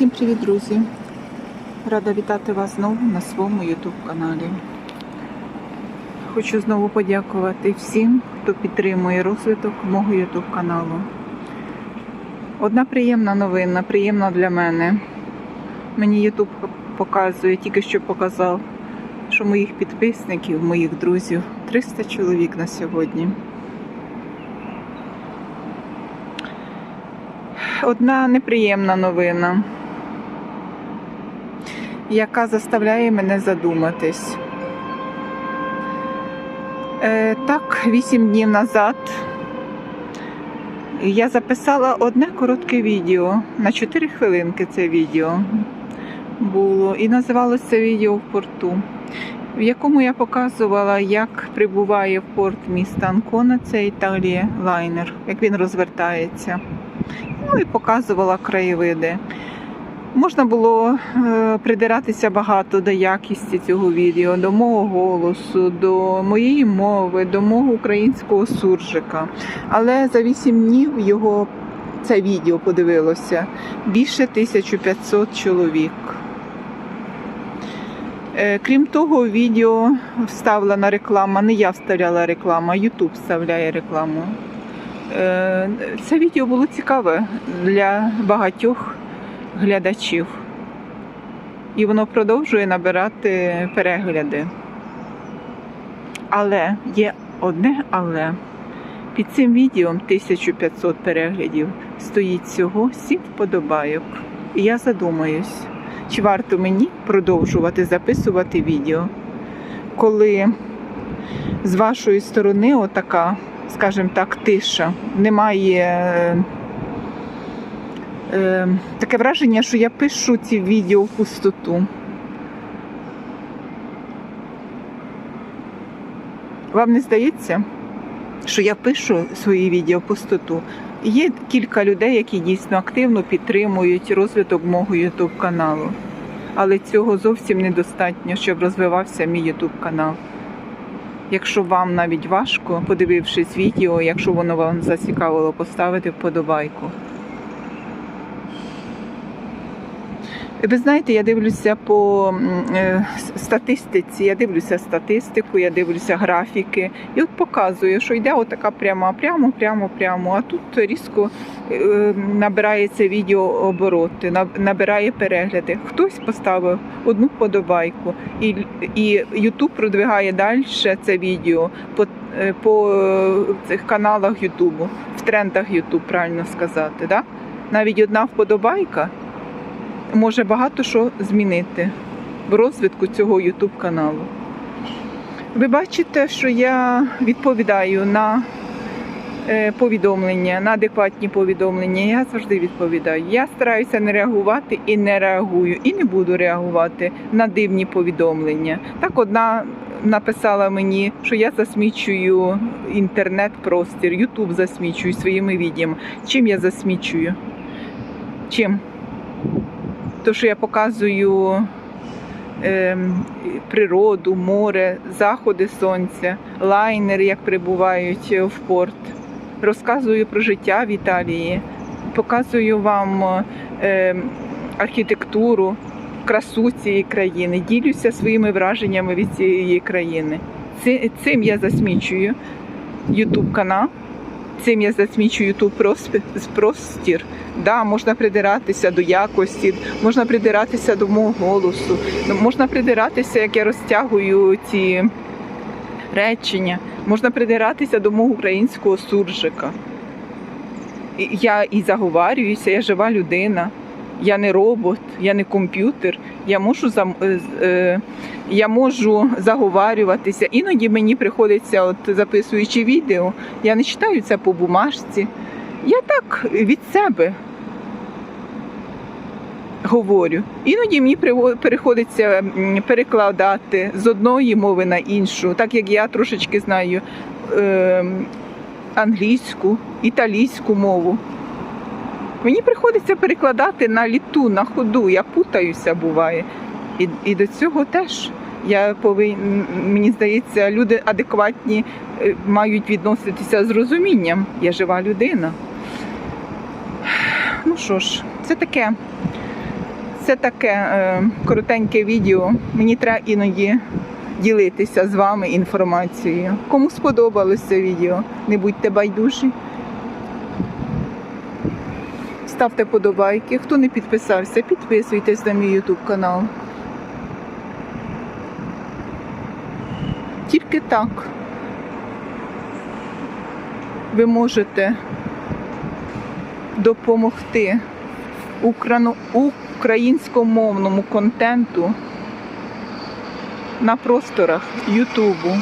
Всім привіт, друзі! Рада вітати вас знову на своєму YouTube каналі. Хочу знову подякувати всім, хто підтримує розвиток мого YouTube каналу. Одна приємна новина, приємна для мене. Мені YouTube показує, тільки що показав, що моїх підписників, моїх друзів 300 чоловік на сьогодні. Одна неприємна новина, яка заставляє мене задуматись. Е, так, вісім днів назад я записала одне коротке відео на 4 хвилинки це відео було. І називалося це відео в порту, в якому я показувала, як прибуває в порт міста Анкона, це Італія лайнер, як він розвертається. Ну і показувала краєвиди. Можна було е, придиратися багато до якісті цього відео, до мого голосу, до моєї мови, до мого українського суржика. Але за 8 днів його це відео подивилося більше 1500 чоловік. Е, Крім того, відео вставлена реклама, не я вставляла рекламу, а YouTube вставляє рекламу. Е, Це відео було цікаве для багатьох глядачів. І воно продовжує набирати перегляди. Але є одне але. Під цим відео 1500 переглядів стоїть всього 7 вподобайок. І я задумаюсь, чи варто мені продовжувати записувати відео, коли з вашої сторони отака скажімо так, тиша. Немає е, таке враження, що я пишу ці відео в пустоту. Вам не здається, що я пишу свої відео в пустоту? Є кілька людей, які дійсно активно підтримують розвиток мого YouTube каналу. Але цього зовсім недостатньо, щоб розвивався мій YouTube канал. Якщо вам навіть важко, подивившись відео, якщо воно вам зацікавило, поставити вподобайку. Ви знаєте, я дивлюся по е, статистиці, я дивлюся статистику, я дивлюся графіки, і от показує, що йде отака пряма, прямо, прямо, прямо. А тут різко е, набирається відео обороти, наб- набирає перегляди. Хтось поставив одну вподобайку, і, і YouTube продвигає далі це відео по, е, по цих каналах YouTube, в трендах YouTube, правильно сказати. Да? Навіть одна вподобайка може багато що змінити в розвитку цього YouTube каналу. Ви бачите, що я відповідаю на е, повідомлення, на адекватні повідомлення. Я завжди відповідаю. Я стараюся не реагувати і не реагую, і не буду реагувати на дивні повідомлення. Так, одна написала мені, що я засмічую інтернет-простір, Ютуб засмічую своїми відеями. Чим я засмічую? Чим? То, що я показую ем, природу, море, заходи сонця, лайнери, як прибувають в порт. Розказую про життя в Італії, показую вам ем, архітектуру, красу цієї країни, ділюся своїми враженнями від цієї країни. Цим я засмічую YouTube канал. Цим я засмічую ту простір. Да, можна придиратися до якості, можна придиратися до мого голосу, можна придиратися, як я розтягую ці речення, можна придиратися до мого українського суржика. Я і заговарююся, я жива людина, я не робот, я не комп'ютер. Я можу е, е, я можу заговарюватися. Іноді мені приходиться, от записуючи відео, я не читаю це по бумажці. Я так від себе говорю. Іноді мені приходиться перекладати з одної мови на іншу, так як я трошечки знаю е, англійську, італійську мову. Мені приходиться перекладати на літу, на ходу. Я путаюся буває. І, і до цього теж я повин, мені здається, люди адекватні е, мають відноситися з розумінням. Я жива людина. Ну що ж, це таке. Це таке е, коротеньке відео. Мені треба іноді ділитися з вами інформацією. Кому сподобалось це відео, не будьте байдужі. Ставте подобайки. Хто не підписався, підписуйтесь на мій YouTube канал. Тільки так ви можете допомогти українськомовному контенту на просторах Ютубу.